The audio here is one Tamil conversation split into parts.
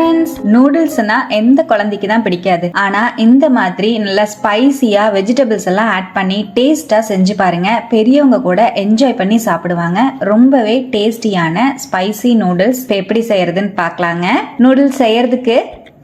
ஃப்ரெண்ட்ஸ் நூடுல்ஸ்னா எந்த குழந்தைக்கு தான் பிடிக்காது. ஆனா இந்த மாதிரி நல்லா ஸ்பைசியா வெஜிடபிள்ஸ் எல்லாம் ஆட் பண்ணி டேஸ்டா செஞ்சு பாருங்க. பெரியவங்க கூட என்ஜாய் பண்ணி சாப்பிடுவாங்க. ரொம்பவே டேஸ்டியான ஸ்பைசி நூடுல்ஸ் எப்படி செய்யறதுன்னு பார்க்கலாங்க. நூடுல்ஸ் செய்யறதுக்கு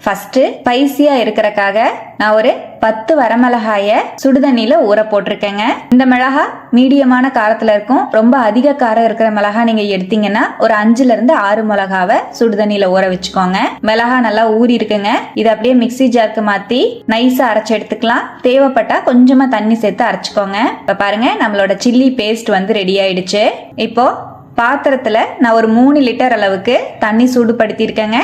ஃபர்ஸ்ட் ஸ்பைசியா இருக்கிறக்காக நான் ஒரு பத்து வரமிளகாய சுடுதண்ணியில ஊற போட்டிருக்கேங்க. இந்த மிளகா மீடியமான காரத்துல இருக்கும். ரொம்ப அதிக காரம் இருக்கிற மிளகா நீங்க எடுத்தீங்கன்னா ஒரு அஞ்சுல இருந்து ஆறு மிளகாவை சுடுதண்ணியில ஊற வச்சுக்கோங்க. மிளகா நல்லா ஊறி இருக்குங்க. இதை அப்படியே மிக்ஸி ஜாருக்கு மாத்தி நைஸா அரைச்சு எடுத்துக்கலாம். தேவைப்பட்டா கொஞ்சமா தண்ணி சேர்த்து அரைச்சுக்கோங்க. இப்ப பாருங்க நம்மளோட சில்லி பேஸ்ட் வந்து ரெடி ஆயிடுச்சு. இப்போ பாத்திரத்துல நான் ஒரு மூணு லிட்டர் அளவுக்கு தண்ணி சூடுபடுத்தியிருக்கேங்க.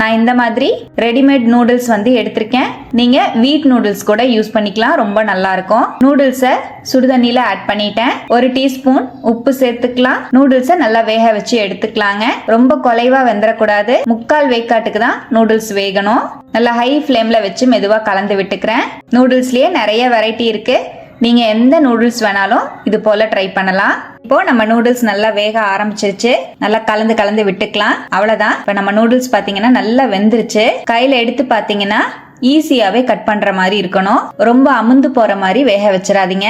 நான் இந்த மாதிரி ரெடிமேட் நூடுல்ஸ் வந்து எடுத்திருக்கேன். நீங்க வீட் நூடுல்ஸ் கூட யூஸ் பண்ணிக்கலாம். ரொம்ப நல்லா இருக்கும். நூடுல்ஸை சுடுதண்ணியில ஆட் பண்ணிட்டேன். ஒரு டீஸ்பூன் உப்பு சேர்த்துக்கலாம். நூடுல்ஸை நல்லா வேக வச்சு எடுத்துக்கலாங்க. ரொம்ப குலைவா வெந்துடக்கூடாது முக்கால் வேக்காட்டுக்கு தான் நூடுல்ஸ் வேகணும். நல்லா ஹை ஃப்ளேம்ல வச்சு மெதுவா கலந்து விட்டுக்கிறேன். நூடுல்ஸ்லயே நிறைய வெரைட்டி இருக்கு. நீங்கள் எந்த நூடுல்ஸ் வேணாலும் இது போல ட்ரை பண்ணலாம். இப்போ நம்ம நூடுல்ஸ் நல்லா வேக ஆரம்பிச்சிருச்சு. நல்லா கலந்து கலந்து விட்டுக்கலாம். அவ்வளோதான் இப்போ நம்ம நூடுல்ஸ் பார்த்தீங்கன்னா நல்லா வெந்துருச்சு. கையில் எடுத்து பார்த்தீங்கன்னா ஈஸியாகவே கட் பண்ணுற மாதிரி இருக்கணும். ரொம்ப அமுந்து போகிற மாதிரி வேக வச்சிடாதீங்க.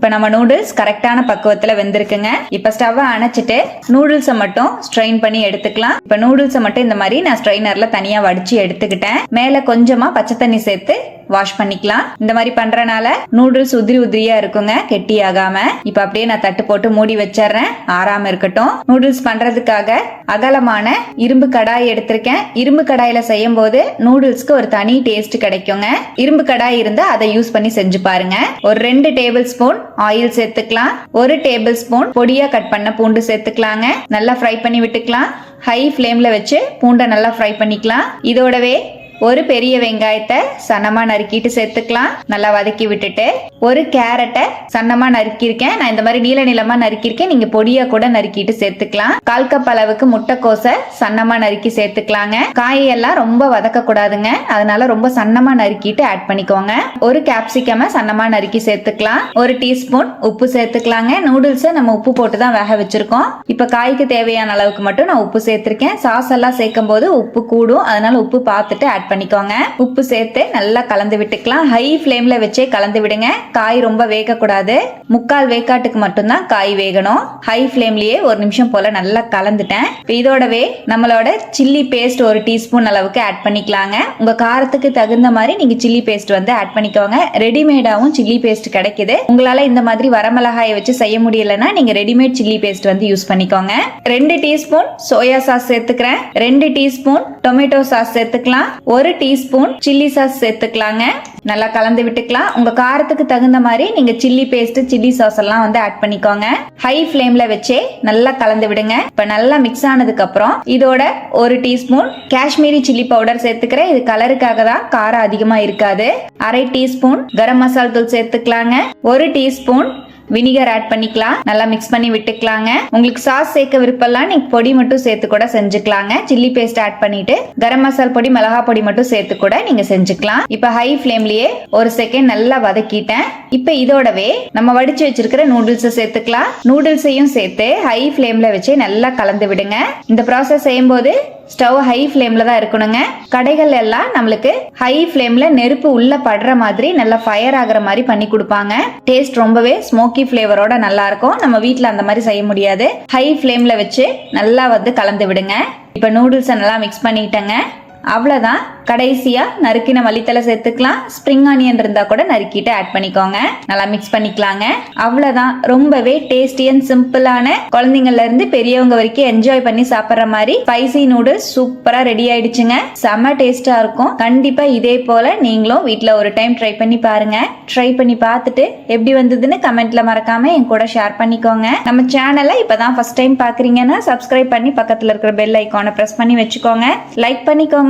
இப்போ நம்ம நூடுல்ஸ் கரெக்டான பக்குவத்தில் வெந்திருக்குங்க. இப்போ ஸ்டவ்வை அணைச்சிட்டு நூடுல்ஸை மட்டும் ஸ்ட்ரெயின் பண்ணி எடுத்துக்கலாம். இப்போ நூடுல்ஸை மட்டும் இந்த மாதிரி நான் ஸ்ட்ரெயினரில் தனியாக வடிச்சு எடுத்துக்கிட்டேன். மேலே கொஞ்சமாக பச்சை தண்ணி சேர்த்து வாஷ் பண்ணிக்கலாம். இந்த மாதிரி பண்றனால நூடுல்ஸ் உதிரி உதிரியா இருக்குங்க கெட்டி ஆகாம இப்ப அப்படியே நான் தட்டு போட்டு மூடி வச்சிடுறேன். ஆறாம இருக்கட்டும். நூடுல்ஸ் பண்றதுக்காக அகலமான இரும்பு கடாய் எடுத்திருக்கேன். இரும்பு கடாயில செய்யும் போது நூடுல்ஸ்க்கு ஒரு தனி டேஸ்ட் கிடைக்குங்க. இரும்பு கடாய் இருந்தா அதை யூஸ் பண்ணி செஞ்சு பாருங்க. ஒரு ரெண்டு டேபிள் ஸ்பூன் ஆயில் சேர்த்துக்கலாம். ஒரு டேபிள் ஸ்பூன் பொடியா கட் பண்ண பூண்டு சேர்த்துக்கலாங்க. நல்லா ஃப்ரை பண்ணி விட்டுக்கலாம். ஹை ஃப்ளேம்ல வச்சு பூண்டை நல்லா ஃப்ரை பண்ணிக்கலாம். இதோடவே ஒரு பெரிய வெங்காயத்தை சன்னமா நறுக்கிட்டு சேர்த்துக்கலாம். நல்லா வதக்கி விட்டுட்டு ஒரு கேரட்டை சன்னமா நறுக்கியிருக்கேன். நான் இந்த மாதிரி நீல நிலமா நறுக்கியிருக்கேன். நீங்க பொடியா கூட நறுக்கிட்டு சேர்த்துக்கலாம். கால் கப் அளவுக்கு முட்டைக்கோசை சன்னமா நறுக்கி சேர்த்துக்கலாங்க. காயெல்லாம் ரொம்ப வதக்க கூடாதுங்க அதனால ரொம்ப சன்னமா நறுக்கிட்டு ஆட் பண்ணிக்கோங்க. ஒரு கேப்சிகம சன்னமா நறுக்கி சேர்த்துக்கலாம். ஒரு டீஸ்பூன் உப்பு சேர்த்துக்கலாங்க. நூடுல்ஸை நம்ம உப்பு போட்டு தான் வேக வச்சிருக்கோம். இப்ப காய்க்கு தேவையான அளவுக்கு மட்டும் நான் உப்பு சேர்த்திருக்கேன். சாஸ் எல்லாம் சேர்க்கும் போது உப்பு கூடும். அதனால உப்பு பார்த்துட்டு ஆட் பண்ணிக்கோங்க. உப்பு சேர்த்து நல்லா கலந்து விட்டுக்கலாம். ஹை ஃப்ளேம்ல வச்சே கலந்து விடுங்க. காய் ரொம்ப வேகக்கூடாது. முக்கால் வேக்காட்டுக்கு மட்டும்தான் காய் வேகணும். ஹை ஃப்ளேம்லயே ஒரு நிமிஷம் போல நல்லா கலந்துட்டேன். இதோடவே நம்மளோட சில்லி பேஸ்ட் ஒரு டீஸ்பூன் அளவுக்கு ஆட் பண்ணிக்கலாங்க. உங்க காரத்துக்கு தகுந்த மாதிரி நீங்க சில்லி பேஸ்ட் வந்து ஆட் பண்ணிக்கோங்க. ரெடிமேடாவும் சில்லி பேஸ்ட் கிடைக்குது. உங்களால இந்த மாதிரி வரமிளகாயை வச்சு செய்ய முடியலன்னா நீங்க ரெடிமேட் சில்லி பேஸ்ட் வந்து யூஸ் பண்ணிக்கோங்க. ரெண்டு டீஸ்பூன் சோயா சாஸ் சேர்த்துக்கிறேன். ரெண்டு டீஸ்பூன் டொமேட்டோ சாஸ் சேர்த்துக்கலாம். ஒரு ஒரு டீஸ்பூன் சில்லி சாஸ் சேர்த்துக்கலாங்க. நல்லா கலந்து விட்டுக்கலாம். உங்க காரத்துக்கு தகுந்த மாதிரி நீங்க சில்லி பேஸ்ட் சில்லி சாஸ் எல்லாம் வந்து ஆட் பண்ணிக்கோங்க. ஹை ஃப்ளேம்ல வச்சே நல்லா கலந்து விடுங்க. இப்ப நல்லா மிக்ஸ் ஆனதுக்கு அப்புறம் இதோட ஒரு டீஸ்பூன் காஷ்மீரி சில்லி பவுடர் சேர்த்துக்கிறேன். இது கலருக்காக தான் காரம் அதிகமா இருக்காது. அரை டீஸ்பூன் கரம் மசால் தூள் சேர்த்துக்கலாங்க. ஒரு டீஸ்பூன் வினிகர் ஆட் பண்ணிக்கலாம். நல்லா மிக்ஸ் பண்ணி விட்டுக்கலாங்க. உங்களுக்கு சாஸ் சேர்க்க விருப்பம்லாம் நீங்க பொடி மட்டும் சேர்த்து கூட செஞ்சுக்கலாங்க. சில்லி பேஸ்ட் ஆட் பண்ணிட்டு கரம் மசால் பொடி மிளகா பொடி மட்டும் சேர்த்து கூட நீங்க செஞ்சுக்கலாம். இப்ப ஹை ஃபிளேம்லயே ஒரு செகண்ட் நல்லா வதக்கிட்டேன். இப்ப இதோடவே நம்ம வடிச்சு வச்சிருக்கிற நூடுல்ஸ் சேர்த்துக்கலாம். நூடுல்ஸையும் சேர்த்து ஹை ஃபிளேம்ல வச்சு நல்லா கலந்து விடுங்க. இந்த ப்ராசஸ் செய்யும்போது ஸ்டவ் ஹை ஃப்ளேம்ல தான் இருக்கணுங்க. கடைகள் எல்லாம் நம்மளுக்கு ஹை ஃப்ளேம்ல நெருப்பு உள்ள படுற மாதிரி நல்லா ஃபயர் ஆகுற மாதிரி பண்ணி கொடுப்பாங்க. டேஸ்ட் ரொம்பவே ஸ்மோக்கி ஃப்ளேவரோட நல்லா இருக்கும். நம்ம வீட்டில் அந்த மாதிரி செய்ய முடியாது. ஹை ஃப்ளேம்ல வச்சு நல்லா வந்து கலந்து விடுங்க. இப்போ நூடுல்ஸை நல்லா மிக்ஸ் பண்ணிட்டேங்க. அவ்வளோதான் கடைசியாக நறுக்கின மல்லித்தலை சேர்த்துக்கலாம். ஸ்ப்ரிங் ஆனியன் இருந்தால் கூட நறுக்கிட்டு ஆட் பண்ணிக்கோங்க. நல்லா மிக்ஸ் பண்ணிக்கலாங்க. அவ்வளோதான் ரொம்பவே டேஸ்டி அண்ட் சிம்பிளான குழந்தைங்கள்ல இருந்து பெரியவங்க வரைக்கும் என்ஜாய் பண்ணி சாப்பிட்ற மாதிரி ஸ்பைசி நூடுல்ஸ் சூப்பராக ரெடி ஆயிடுச்சுங்க. செம்ம டேஸ்ட்டாக இருக்கும். கண்டிப்பாக இதே போல் நீங்களும் வீட்டில் ஒரு டைம் ட்ரை பண்ணி பாருங்க. ட்ரை பண்ணி பார்த்துட்டு எப்படி வந்ததுன்னு கமெண்ட்ல மறக்காம என் கூட ஷேர் பண்ணிக்கோங்க. நம்ம சேனலை இப்போதான் ஃபர்ஸ்ட் டைம் பார்க்குறீங்கன்னா சப்ஸ்கிரைப் பண்ணி பக்கத்தில் இருக்கிற பெல் ஐக்கானை ப்ரெஸ் பண்ணி வச்சுக்கோங்க. லைக் பண்ணிக்கோங்க.